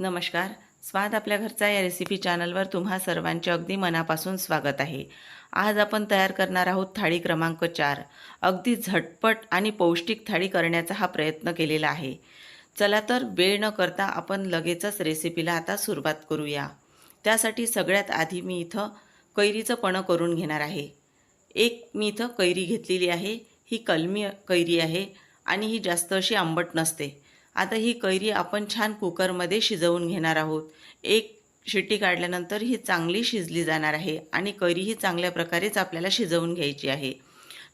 नमस्कार. स्वाद आपल्या घरचा या रेसिपी चॅनलवर तुम्हा सर्वांचे अगदी मनापासून स्वागत आहे. आज आपण तयार करणार आहोत थाळी क्रमांक चार. अगदी झटपट आणि पौष्टिक थाळी करण्याचा हा प्रयत्न केलेला आहे. चला तर वेळ न करता आपण लगेचच रेसिपीला आता सुरुवात करूया. त्यासाठी सगळ्यात आधी मी इथं कैरीचं पणं करून घेणार आहे. एक मी इथं कैरी घेतलेली आहे. ही कलमी कैरी आहे आणि ही जास्त अशी आंबट नसते. आता ही कैरी आपण छान कुकरमध्ये शिजवून घेणार आहोत. एक शिट्टी काढल्यानंतर ही चांगली शिजली जाणार आहे आणि कैरी ही चांगल्या प्रकारेच आपल्याला शिजवून घ्यायची आहे.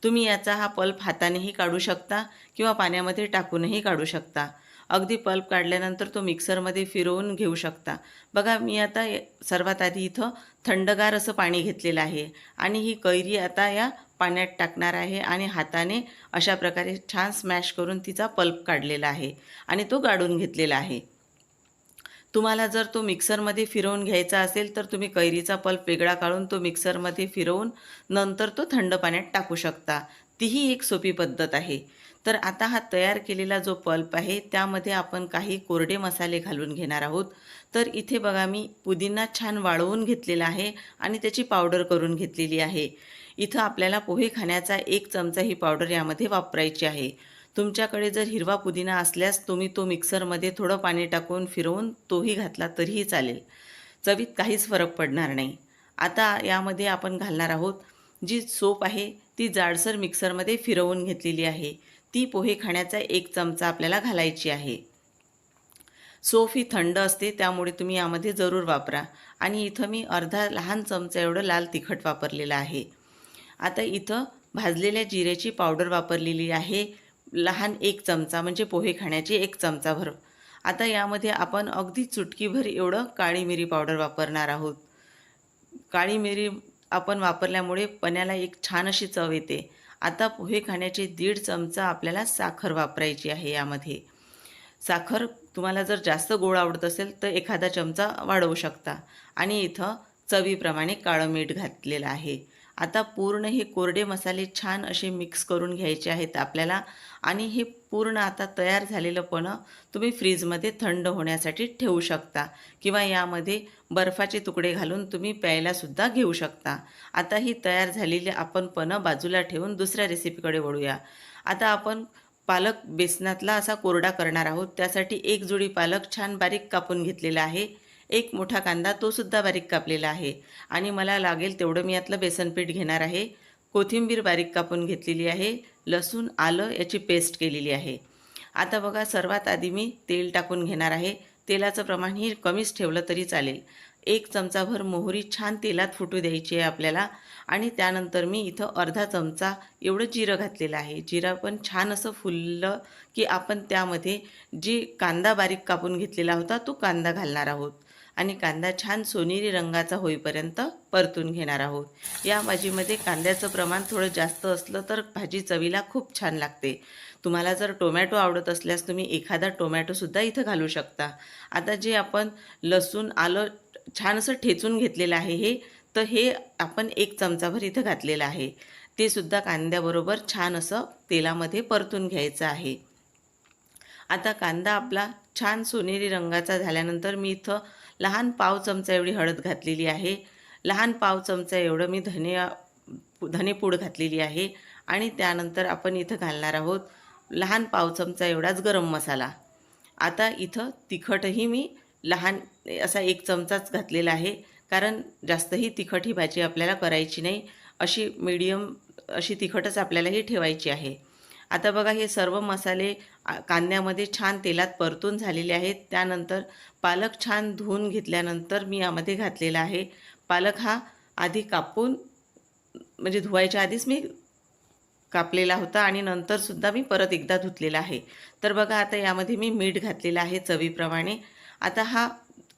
तुम्ही याचा हा पल्प हातानेही काढू शकता किंवा पाण्यामध्ये टाकूनही काढू शकता. अगदी पल्प काढल्यानंतर तो मिक्सरमध्ये फिरवून घेऊ शकता. बघा मी आता सर्वात आधी इथं थंडगार असं पाणी घेतलेलं आहे आणि ही कैरी आता या पाण्यात टाकणार आहे आणि हाताने अशा प्रकारे छान स्मॅश करून तिचा पल्प काढलेला आहे आणि तो गाडून घेतलेला आहे. तुम्हाला जर तो मिक्सरमध्ये फिरवून घ्यायचा असेल तर तुम्ही कैरीचा पल्प वेगळा काढून तो मिक्सरमध्ये फिरवून नंतर तो थंड पाण्यात टाकू शकता. तीही एक सोपी पद्धत आहे. तर आता हा तयार केलेला जो पल्प आहे त्यामध्ये आपण काही कोरडे मसाले घालून घेणार आहोत. तर इथे बघा मी पुदिना छान वाळवून घेतलेला आहे आणि त्याची पावडर करून घेतलेली आहे. इथं आपल्याला पोहे खाण्याचा एक चमचा ही पावडर यामध्ये वापरायची आहे. तुमच्याकडे जर हिरवा पुदिना असल्यास तुम्ही तो मिक्सरमध्ये थोडं पाणी टाकून फिरवून तोही घातला तरीही चालेल. चवीत काहीच फरक पडणार नाही. आता यामध्ये आपण घालणार आहोत जी सोप आहे ती जाडसर मिक्सरमध्ये फिरवून घेतलेली आहे. ती पोहे खाण्याचा एक चमचा आपल्याला घालायची आहे. सोफ ही थंड असते त्यामुळे तुम्ही यामध्ये जरूर वापरा. आणि इथं मी अर्धा लहान चमचा एवढं लाल तिखट वापरलेलं आहे. आता इथं भाजलेल्या जिऱ्याची पावडर वापरलेली आहे. लहान एक चमचा म्हणजे पोहे खाण्याची एक चमचाभर आता यामध्ये आपण अगदी चुटकीभर एवढं काळी मिरी पावडर वापरणार आहोत. काळी मिरी आपण वापरल्यामुळे पण्याला एक छान अशी चव येते. आता पोहे खाण्याचे दीड चमचा आपल्याला साखर वापरायची आहे यामध्ये. साखर तुम्हाला जर जास्त गोड आवडत असेल तर एखादा चमचा वाढवू शकता. आणि इथं चवीप्रमाणे काळं मीठ घातलेलं आहे. आता पूर्ण हे कोरडे मसाले छान असे मिक्स करून घ्यायचे आहेत आपल्याला. आणि हे पूर्ण आता तयार झालेलं पणं तुम्ही फ्रीजमध्ये थंड होण्यासाठी ठेवू शकता. किंवा यामध्ये बर्फाचे तुकडे घालून तुम्ही प्यायलासुद्धा घेऊ शकता. आता ही तयार झालेली आपण पणं बाजूला ठेवून दुसऱ्या रेसिपीकडे वळूया. आता आपण पालक बेसनातला असा कोरडा करणार आहोत. त्यासाठी एक जुडी पालक छान बारीक कापून घेतलेला आहे. एक मोठा कांदा तोसुद्धा बारीक कापलेला आहे. आणि मला लागेल तेवढं मी यातलं बेसनपीठ घेणार आहे. कोथिंबीर बारीक कापून घेतलेली आहे. लसूण आलं याची पेस्ट केलेली आहे. आता बघा सर्वात आधी मी तेल टाकून घेणार आहे. तेलाचं प्रमाण ही कमीच ठेवलं तरी चालेल. एक चमचाभर मोहरी छान तेलात फुटू द्यायची आहे आपल्याला. आणि त्यानंतर मी इथं अर्धा चमचा एवढं जिरं घातलेलं आहे. जिरं पण छान असं फुललं की आपण त्यामध्ये जी कांदा बारीक कापून घेतलेला होता तो कांदा घालणार आहोत. आणि कांदा छान सोनेरी रंगाचा होईपर्यंत परतून घेणार आहोत. या भाजीमध्ये कांद्याचं प्रमाण थोडं जास्त असलं तर भाजी चवीला खूप छान लागते. तुम्हाला जर टोमॅटो आवडत असल्यास तुम्ही एखादा टोमॅटोसुद्धा इथं घालू शकता. आता जे आपण लसूण आलं छान असं ठेचून घेतलेलं आहे हे तर हे आपण एक चमचाभर इथं घातलेलं आहे. ते सुद्धा कांद्याबरोबर छान असं तेलामध्ये परतून घ्यायचं आहे. आता कांदा आपला छान सोनेरी रंगाचा झाल्यानंतर मी इथं लहान पाव चमचा एवढी हळद घातलेली आहे. लहान पाव चमचा एवढं मी धने धनेपूड घातलेली आहे. आणि त्यानंतर आपण इथं घालणार आहोत लहान पाव चमचा एवढाच गरम मसाला. आता इथं तिखटही मी लहान असा एक चमचाच घातलेला आहे. कारण जास्तही तिखट ही भाजी आपल्याला करायची नाही. अशी मीडियम अशी तिखटच आपल्याला ही ठेवायची आहे. आता बघा हे सर्व मसाले कांद्यामध्ये छान तेलात परतून झालेले आहेत. त्यानंतर पालक छान धुवून घेतल्यानंतर मी यामध्ये घातलेला आहे. पालक हा आधी कापून म्हणजे धुवायच्या आधीच मी कापलेला होता आणि नंतरसुद्धा मी परत एकदा धुतलेला आहे. तर बघा आता यामध्ये मी मीठ घातलेलं आहे चवीप्रमाणे. आता हा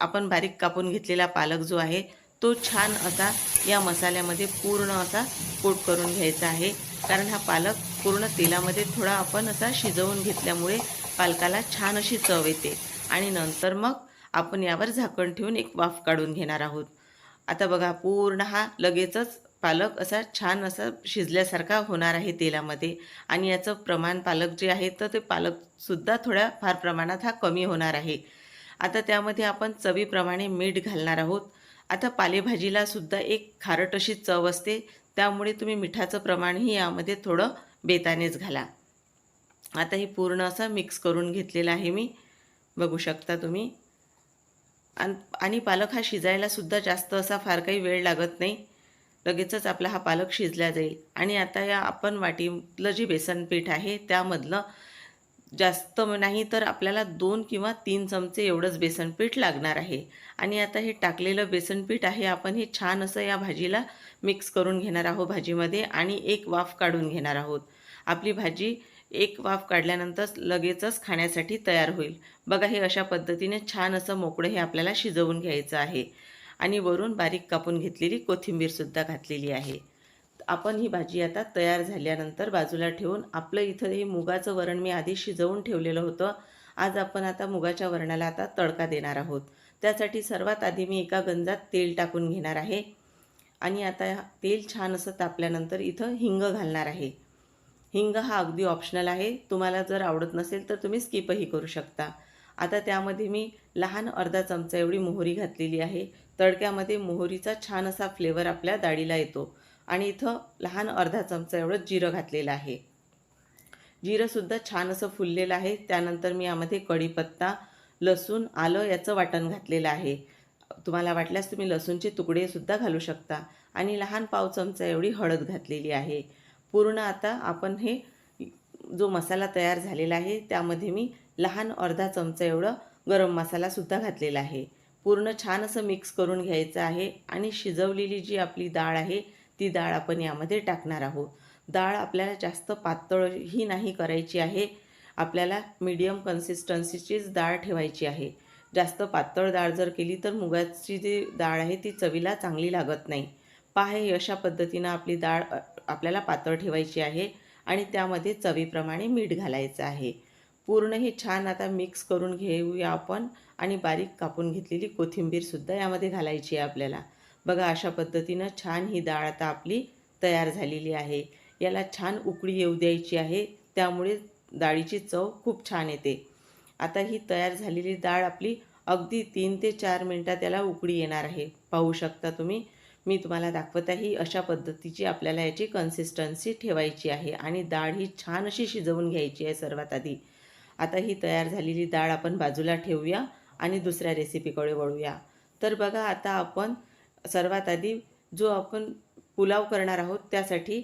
आपण बारीक कापून घेतलेला पालक जो आहे तो छान असा या मसाल्यामध्ये पूर्ण असा कोट करून घ्यायचा आहे. कारण हा पालक पूर्ण तेलामध्ये थोडा आपण असा शिजवून घेतल्यामुळे पालकाला छान अशी चव येते. आणि नंतर मग आपण यावर झाकण ठेवून एक वाफ काढून घेणार आहोत. आता बघा पूर्ण हा लगेचच पालक असा छान असा शिजल्यासारखा होणार आहे तेलामध्ये. आणि याचं प्रमाण पालक जे आहे तर ते पालकसुद्धा थोड्या फार प्रमाणात हा कमी होणार आहे. आता त्यामध्ये आपण चवीप्रमाणे मीठ घालणार आहोत. आता पालेभाजीला सुद्धा एक खारट अशी चव असते. त्यामुळे तुम्ही मिठाचं प्रमाणही यामध्ये थोडं बेतानेच घाला. आता हे पूर्ण असं मिक्स करून घेतलेलं आहे मी. बघू शकता तुम्ही. आणि आणि पालक हा शिजायलासुद्धा जास्त असा फार काही वेळ लागत नाही. लगेचच आपला हा पालक शिजला जाईल. आणि आता या आपण वाटीतलं जे बेसन पीठ आहे त्यामधलं जास्त नाही तर आपल्याला दोन किंवा तीन चमचे एवढंच बेसन पीठ लागणार आहे. आणि आता हे टाकलेलं बेसन पीठ आहे आपण हे छान असं या भाजीला मिक्स करून घेणार आहोत भाजीमध्ये आणि एक वाफ काढून घेणार आहोत. आपली भाजी एक वाफ काढल्यानंतर लगेचच खाण्यासाठी तयार होईल. बघा हे अशा पद्धतीने छान असं मोकळं हे आपल्याला शिजवून घ्यायचं आहे. आणि वरून बारीक कापून घेतलेली कोथिंबीरसुद्धा घातलेली आहे. आपण ही भाजी आता तयार झाल्यानंतर बाजूला ठेवून आपलं इथं हे मुगाचं वरण मी आधी शिजवून ठेवलेलं होतं. आज आपण आता मुगाच्या वरणाला आता तडका देणार आहोत. त्यासाठी सर्वात आधी मी एका गंजात तेल टाकून घेणार आहे. आणि आता तेल छान असं तापल्यानंतर इथं हिंग घालणार आहे. हिंग हा अगदी ऑप्शनल आहे. तुम्हाला जर आवडत नसेल तर तुम्ही स्किपही करू शकता. आता त्यामध्ये मी लहान अर्धा चमचा एवढी मोहरी घातलेली आहे. तडक्यामध्ये मोहरीचा छान असा फ्लेवर आपल्या डाळीला येतो. आणि इथं लहान अर्धा चमचा एवढं जिरं घातलेलं आहे. जिरंसुद्धा छान असं फुललेलं आहे. त्यानंतर मी यामध्ये कढीपत्ता लसूण आलं याचं वाटण घातलेलं आहे. तुम्हाला वाटल्यास तुम्ही लसूणचे तुकडेसुद्धा घालू शकता. आणि लहान पाव चमचा एवढी हळद घातलेली आहे. पूर्ण आता आपण हे जो मसाला तयार झालेला आहे त्यामध्ये मी लहान अर्धा चमचा एवढं गरम मसालासुद्धा घातलेला आहे. पूर्ण छान असं मिक्स करून घ्यायचं आहे. आणि शिजवलेली जी आपली डाळ आहे ती डाळ आपण यामध्ये टाकणार आहोत. डाळ आपल्याला जास्त पातळही नाही करायची आहे. आपल्याला मीडियम कन्सिस्टन्सीचीच डाळ ठेवायची आहे. जास्त पातळ डाळ जर केली तर मुगाची जी डाळ आहे ती चवीला चांगली लागत नाही. पाहे अशा पद्धतीनं आपली डाळ आपल्याला पातळ ठेवायची आहे आणि त्यामध्ये चवीप्रमाणे मीठ घालायचं आहे. पूर्ण हे छान आता मिक्स करून घेऊया आपण आणि बारीक कापून घेतलेली कोथिंबीरसुद्धा यामध्ये घालायची आहे आपल्याला. बघा अशा पद्धतीनं छान ही डाळ आता आपली तयार झालेली आहे. याला छान उकळी येऊ द्यायची आहे. त्यामुळे डाळीची चव खूप छान येते. आता ही तयार झालेली डाळ आपली अगदी तीन ते चार मिनटात त्याला उकळी येणार आहे. पाहू शकता तुम्ही. मी तुम्हाला दाखवत आहे अशा पद्धतीची आपल्याला याची कन्सिस्टन्सी ठेवायची आहे आणि डाळ ही छान अशी शिजवून घ्यायची आहे सर्वात आधी. आता ही तयार झालेली डाळ आपण बाजूला ठेवूया आणि दुसऱ्या रेसिपीकडे वळूया. तर बघा आता आपण सर्वात आधी जो आपण पुलाव करणार आहोत त्यासाठी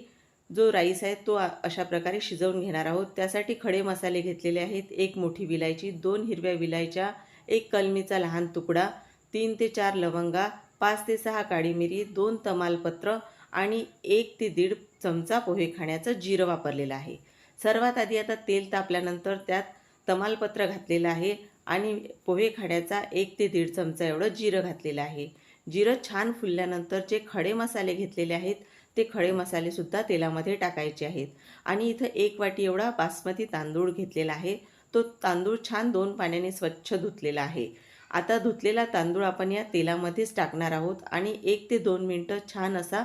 जो राईस आहे तो अशा प्रकारे शिजवून घेणार आहोत. त्यासाठी खडे मसाले घेतलेले आहेत. एक मोठी विलायची दोन हिरव्या विलायच्या एक कलमीचा लहान तुकडा तीन ते चार लवंगा पाच ते सहा काळी मिरी दोन तमालपत्र आणि एक ते दीड चमचा पोहे खाण्याचं जिरं वापरलेलं आहे. सर्वात आधी आता तेल तापल्यानंतर त्यात तमालपत्र घातलेलं आहे आणि पोहे खाण्याचा एक ते दीड चमचा एवढं जिरं घातलेलं आहे. जिरं छान फुलल्यानंतर जे खडे मसाले घेतलेले आहेत. ते खडे मसालेसुद्धा तेलामध्ये टाकायचे आहेत. आणि इथं एक वाटी एवढा बासमती तांदूळ घेतलेला आहे. तो तांदूळ छान दोन पाण्याने स्वच्छ धुतलेला आहे. आता धुतलेला तांदूळ आपण या तेलामध्येच टाकणार आहोत आणि एक ते दोन मिनटं छान असा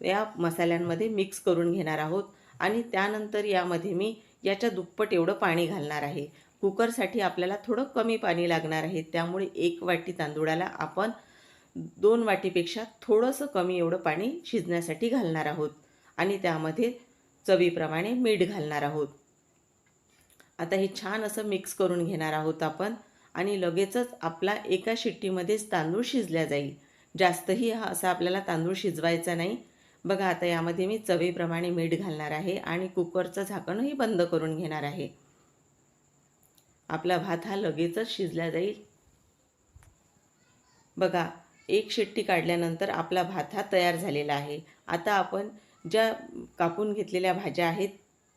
या मसाल्यांमध्ये मिक्स करून घेणार आहोत. आणि त्यानंतर यामध्ये मी याच्या दुप्पट एवढं पाणी घालणार आहे. कुकरसाठी आपल्याला थोडं कमी पाणी लागणार आहे. त्यामुळे एक वाटी तांदूळाला आपण दोन वाटीपेक्षा थोडंसं कमी एवढं पाणी शिजण्यासाठी घालणार आहोत. आणि त्यामध्ये चवीप्रमाणे मीठ घालणार आहोत. आता हे छान असं मिक्स करून घेणार आहोत आपण. आणि लगेचच आपला एका शिट्टीमध्येच तांदूळ शिजल्या जाईल. जास्तही हा असा आपल्याला तांदूळ शिजवायचा नाही. बघा आता यामध्ये मी चवीप्रमाणे मीठ घालणार आहे आणि कुकरचं झाकणही बंद करून घेणार आहे. आपला भात हा लगेचच शिजला जाईल. बघा एक शिट्टी काढल्यानंतर आपला भात हा तयार झालेला आहे. आता आपण ज्या कापून घेतलेल्या भाज्या आहेत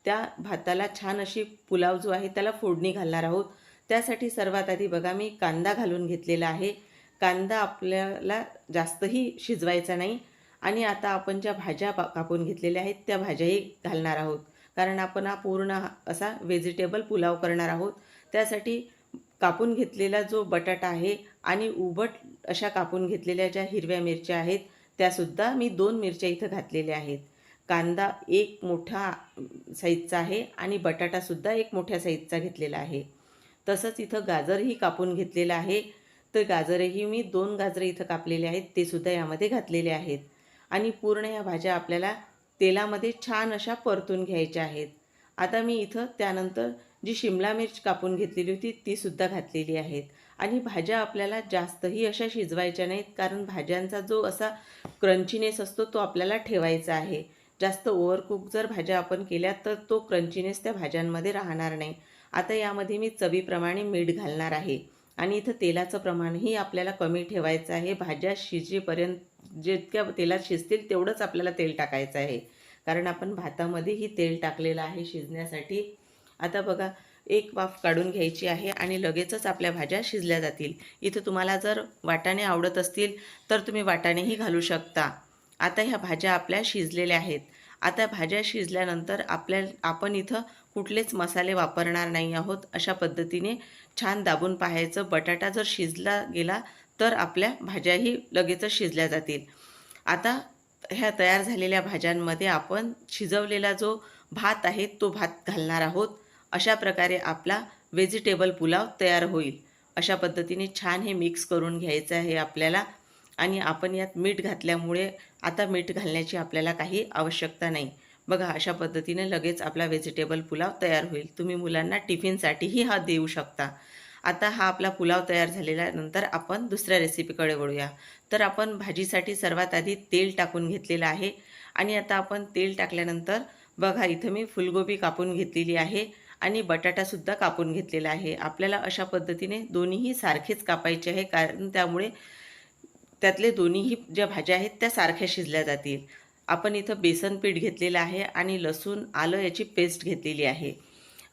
त्या भाताला छान अशी पुलाव जो आहे त्याला फोडणी घालणार आहोत. त्यासाठी सर्वात आधी बघा मी कांदा घालून घेतलेला आहे. कांदा आपल्याला जास्तही शिजवायचा नाही. आणि आता आपण ज्या भाज्या कापून घेतलेल्या आहेत त्या भाज्याही घालणार आहोत. कारण आपण हा पूर्ण असा व्हेजिटेबल पुलाव करणार आहोत. त्यासाठी कापून घेतलेला जो बटाटा आहे आणि उबट अशा कापून घेतलेल्या ज्या हिरव्या मिरच्या आहेत त्यासुद्धा मी दोन मिरच्या इथं घातलेल्या आहेत. कांदा एक मोठा साईजचा आहे आणि बटाटासुद्धा एक मोठ्या साईजचा घेतलेला आहे. तसंच इथं गाजरही कापून घेतलेलं आहे. तर गाजरही मी दोन गाजरं इथं कापलेले आहेत ते सुद्धा यामध्ये घातलेले आहेत. आणि पूर्ण या भाज्या आपल्याला तेलामध्ये छान अशा परतून घ्यायच्या आहेत. आता मी इथं त्यानंतर जी शिमला मिर्च कापून घेतलेली होती तीसुद्धा घातलेली आहेत. आणि भाज्या आपल्याला जास्तही अशा शिजवायच्या नाहीत कारण भाज्यांचा जो असा क्रंचीनेस असतो तो आपल्याला ठेवायचा आहे. जास्त ओव्हरकुक जर भाज्या आपण केल्या तर तो क्रंचीनेस त्या भाज्यांमध्ये राहणार नाही. आता यामध्ये मी चवीप्रमाणे मीठ घालणार आहे. आणि इथं तेलाचं प्रमाणही आपल्याला कमी ठेवायचं आहे. भाज्या शिजेपर्यंत जितक्या तेलात शिजतील तेवढंच आपल्याला तेल टाकायचं आहे. कारण आपण भातामध्येही तेल टाकलेलं आहे शिजण्यासाठी. आता बघा एक वाफ काढून घ्यायची आहे आणि लगेचच आपल्या भाज्या शिजल्या जातील. इथं तुम्हाला जर वाटाणे आवडत असतील तर तुम्ही वाटाणेही घालू शकता. आता ह्या भाज्या आपल्या शिजलेल्या आहेत. आता भाज्या शिजल्यानंतर आपल्या आपण इथं कुठलेच मसाले वापरणार नाही आहोत अशा पद्धतीने छान दाबून पाहायचं. बटाटा जर शिजला गेला तर आपल्या भाज्याही लगेचच शिजल्या जातील. आता ह्या तयार झालेल्या भाज्यांमध्ये आपण शिजवलेला जो भात आहे तो भात घालणार आहोत. अशा प्रकारे आपला व्हेजिटेबल पुलाव तयार होईल. अशा पद्धतीने छान हे मिक्स करून घ्यायचं आहे आपल्याला. आणि आपण यात मीठ घातल्यामुळे आता मीठ घालण्याची आपल्याला काही आवश्यकता नाही. बघा अशा पद्धतीने लगेच आपला व्हेजिटेबल पुलाव तयार होईल. तुम्ही मुलांना टिफिनसाठीही हा देऊ शकता. आता हा आपला पुलाव तयार झालेला नंतर आपण दुसऱ्या रेसिपीकडे वळूया. तर आपण भाजीसाठी सर्वात आधी तेल टाकून घेतलेलं आहे. आणि आता आपण तेल टाकल्यानंतर बघा इथं मी फुलगोबी कापून घेतलेली आहे. आणि बटाटासुद्धा कापून घेतलेला आहे. आपल्याला अशा पद्धतीने दोन्हीही सारखेच कापायचे आहे कारण त्यामुळे त्यातले दोन्हीही ज्या भाज्या आहेत त्या सारख्या शिजल्या जातील. आपण इथं बेसन पीठ घेतलेलं आहे आणि लसूण आलं याची पेस्ट घेतलेली आहे.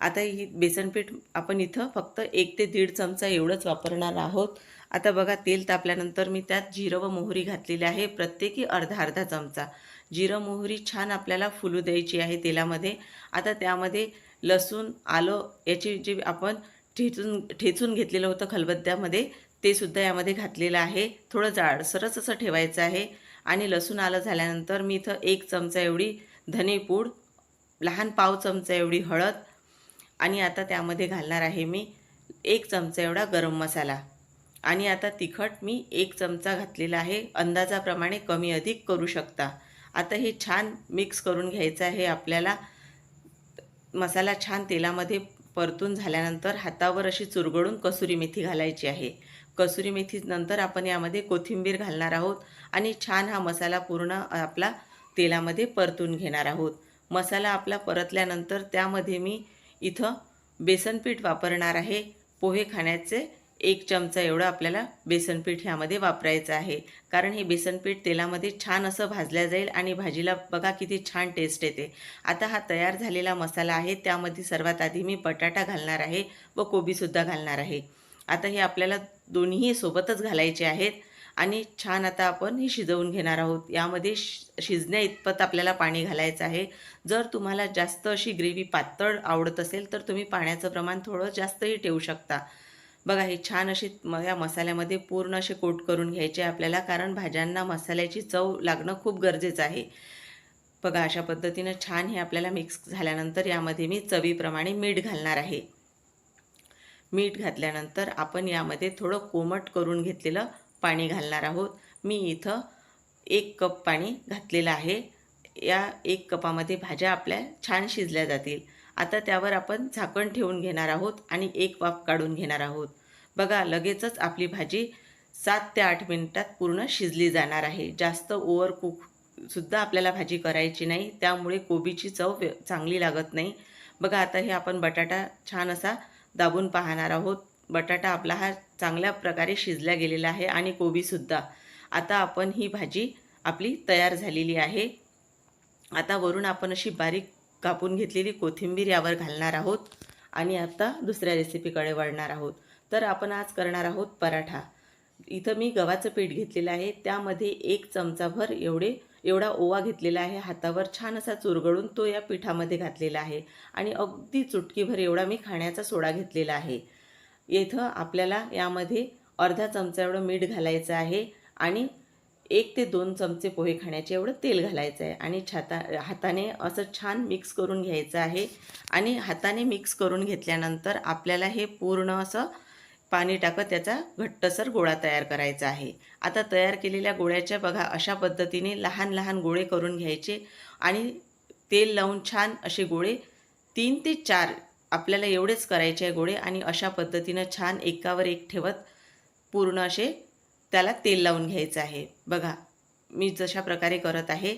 आता ही बेसन पीठ आपण इथं फक्त एक ते दीड चमचा एवढंच वापरणार आहोत. आता बघा तेल तापल्यानंतर मी त्यात जिरं व मोहरी घातलेली आहे प्रत्येकी अर्धा अर्धा चमचा. जिरं मोहरी छान आपल्याला फुलू द्यायची आहे तेलामध्ये. आता त्यामध्ये लसूण आलं याची जी आपण ठेचून ठेचून घेतलेलं होतं खलबत्त्यामध्ये ते सुद्धा यामध्ये घातलेलं आहे. थोडं जाडसरच असं ठेवायचं आहे. आणि लसूण आलं झाल्यानंतर मी इथं एक चमचा एवढी धनेपूड लहान पाव चमचा एवढी हळद आणि आता त्यामध्ये घालणार आहे मी एक चमचा एवढा गरम मसाला. आणि आता तिखट मी एक चमचा घातलेला आहे. अंदाजाप्रमाणे कमी अधिक करू शकता. आता हे छान मिक्स करून घ्यायचं आहे आपल्याला. मसाला छान तेलामध्ये परतून झाल्यानंतर हातावर अशी चुरगळून कसुरी मेथी घालायची आहे. कसुरी मेथी नंतर आपण यामध्ये कोथिंबीर घालणार आहोत आणि छान हा मसाला पूर्ण आपला तेलामध्ये परतून घेणार आहोत. मसाला आपला परतल्यानंतर त्यामध्ये मी इथं बेसनपीठ वापरणार आहे. पोहे खाण्याचे एक चमचा एवढं आपल्याला बेसनपीठ ह्यामध्ये वापरायचं आहे. कारण हे बेसनपीठ तेलामध्ये छान असं भाजल्या जाईल आणि भाजीला बघा किती छान टेस्ट येते. आता हा तयार झालेला मसाला आहे. त्यामध्ये सर्वात आधी मी बटाटा घालणार आहे व कोबीसुद्धा घालणार आहे. आता हे आपल्याला दोन्ही सोबतच घालायचे आहेत आणि छान आता आपण हे शिजवून घेणार आहोत. यामध्ये शि शिजण्या इतपत आपल्याला पाणी घालायचं आहे. जर तुम्हाला जास्त अशी ग्रेव्ही पातळ आवडत असेल तर तुम्ही पाण्याचं प्रमाण थोडं जास्तही ठेवू शकता. बघा हे छान अशी म या मसाल्यामध्ये पूर्ण असे कोट करून घ्यायचे आपल्याला कारण भाज्यांना मसाल्याची चव लागणं खूप गरजेचं आहे. बघा अशा पद्धतीनं छान हे आपल्याला मिक्स झाल्यानंतर यामध्ये मी चवीप्रमाणे मीठ घालणार आहे. मीठ घातल्यानंतर आपण यामध्ये थोडं कोमट करून घेतलेलं पाणी घालणार आहोत. मी इथं एक कप पाणी घातलेलं आहे. या एक कपामध्ये भाज्या आपल्या छान शिजल्या जातील. आता त्यावर आपण झाकण ठेवून घेणार आहोत आणि एक वाफ काढून घेणार आहोत. बघा लगेचच आपली भाजी सात ते आठ मिनिटात पूर्ण शिजली जाणार आहे. जास्त ओव्हर कुकसुद्धा आपल्याला भाजी करायची नाही त्यामुळे कोबीची चव चांगली लागत नाही. बघा आता हे आपण बटाटा छान असा दाबून पाहणार आहोत. बटाटा आपला हा चांगल्या प्रकारे शिजला गेलेला आहे आणि कोबीसुद्धा. आता आपण ही भाजी आपली तयार झालेली आहे. आता वरून आपण अशी बारीक कापून घेतलेली कोथिंबीर यावर घालणार आहोत आणि आता दुसऱ्या रेसिपीकडे वळणार आहोत. तर आपण आज करणार आहोत पराठा. इथं मी गव्हाचं पीठ घेतलेलं आहे. त्यामध्ये एक चमचाभर एवढे एवढा ओवा घेतलेला आहे. हातावर छान असा चुरगळून तो या पिठामध्ये घातलेला आहे. आणि अगदी चुटकीभर एवढा मी खाण्याचा सोडा घेतलेला आहे. इथं आपल्याला यामध्ये अर्धा चमचा एवढं मीठ घालायचं आहे आणि एक ते दोन चमचे पोहे खाण्याचे एवढं तेल घालायचं आहे आणि छाता हाताने असं छान मिक्स करून घ्यायचं आहे. आणि हाताने मिक्स करून घेतल्यानंतर आपल्याला हे पूर्ण असं पाणी टाकत त्याचा घट्टसर गोळा तयार करायचा आहे. आता तयार केलेल्या गोळ्याच्या बघा अशा पद्धतीने लहान लहान गोळे करून घ्यायचे आणि तेल लावून छान असे गोळे तीन ते चार आपल्याला एवढेच करायचे आहे गोळे आणि अशा पद्धतीनं छान एकावर एक ठेवत पूर्ण असे त्याला तेल लावून घ्यायचं आहे. बघा मी जशा प्रकारे करत आहे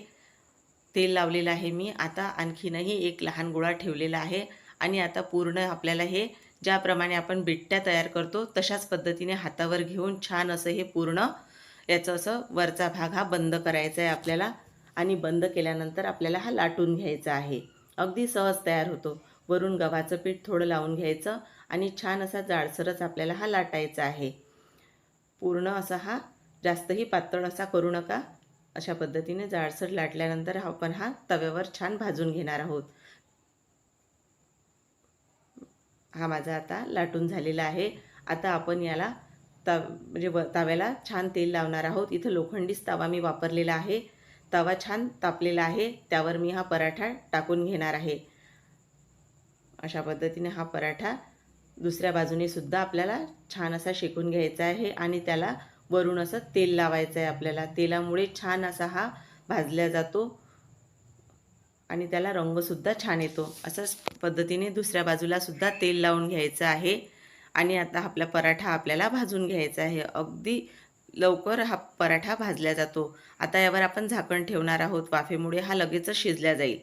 तेल लावलेलं आहे मी. आता आणखीनही एक लहान गोळा ठेवलेला आहे आणि आता पूर्ण आपल्याला हे ज्याप्रमाणे आपण बिट्ट्या तयार करतो तशाच पद्धतीने हातावर घेऊन छान असं हे पूर्ण याचं असं वरचा भाग हा बंद करायचा आहे आपल्याला आणि बंद केल्यानंतर आपल्याला हा लाटून घ्यायचा आहे. अगदी सहज तयार होतो. वरून गव्हाचं पीठ थोडं लावून घ्यायचं आणि छान असा जाडसरच आपल्याला हा लाटायचा आहे. पूर्ण असा हा जास्तही पातळ असा करू नका. अशा पद्धतीने जाडसर लाटल्यानंतर आपण हा तव्यावर छान भाजून घेणार आहोत. हा माझा आता लाटून झालेला आहे. आता आपण याला तव म्हणजे व तव्याला छान तेल लावणार आहोत. इथं लोखंडीच तवा मी वापरलेला आहे. तवा छान तापलेला आहे. त्यावर मी हा पराठा टाकून घेणार आहे. अशा पद्धतीने हा पराठा दुसऱ्या बाजूने सुद्धा आपल्याला छान असा शेकून घ्यायचा आहे आणि त्याला वरून असं तेल लावायचं आहे आपल्याला. तेलामुळे छान असा हा भाजला जातो आणि त्याला रंगसुद्धा छान येतो. असंच पद्धतीने दुसऱ्या बाजूला सुद्धा तेल लावून घ्यायचं आहे आणि आता आपला पराठा आपल्याला भाजून घ्यायचा आहे. अगदी लवकर हा पराठा भाजला जातो. आता यावर आपण झाकण ठेवणार आहोत. वाफेमुळे हा लगेचच शिजल्या जाईल.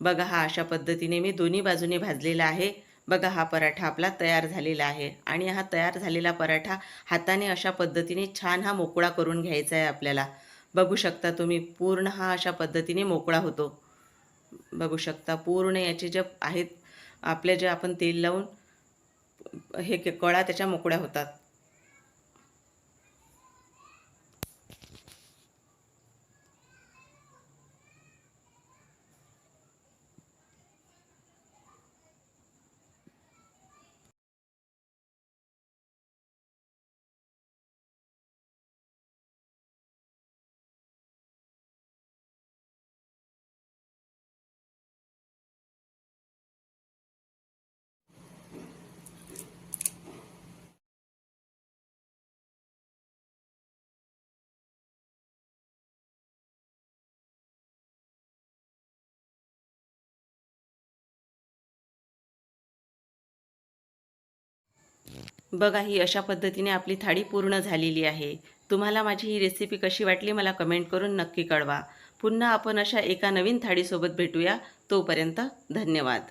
बघा हा अशा पद्धतीने मी दोन्ही बाजूने भाजलेला आहे. बघा हा पराठा आपला तयार झालेला आहे. आणि हा तयार झालेला पराठा हाताने अशा पद्धतीने छान हा मोकळा करून घ्यायचा आहे आपल्याला. बघू शकता तुम्ही पूर्ण हा अशा पद्धतीने मोकळा होतो. बघू शकता पूर्ण याचे जे आहेत आपले जे आपण तेल लावून हे के- कळा त्याच्या मोकळ्या होतात. बघा ही अशा पद्धतीने आपली थाळी पूर्ण झालेली आहे. तुम्हाला माझी ही रेसिपी कशी वाटली मला कमेंट करून नक्की कळवा. पुन्हा आपण अशा एका नवीन थाळीसोबत भेटूया. तोपर्यंत धन्यवाद.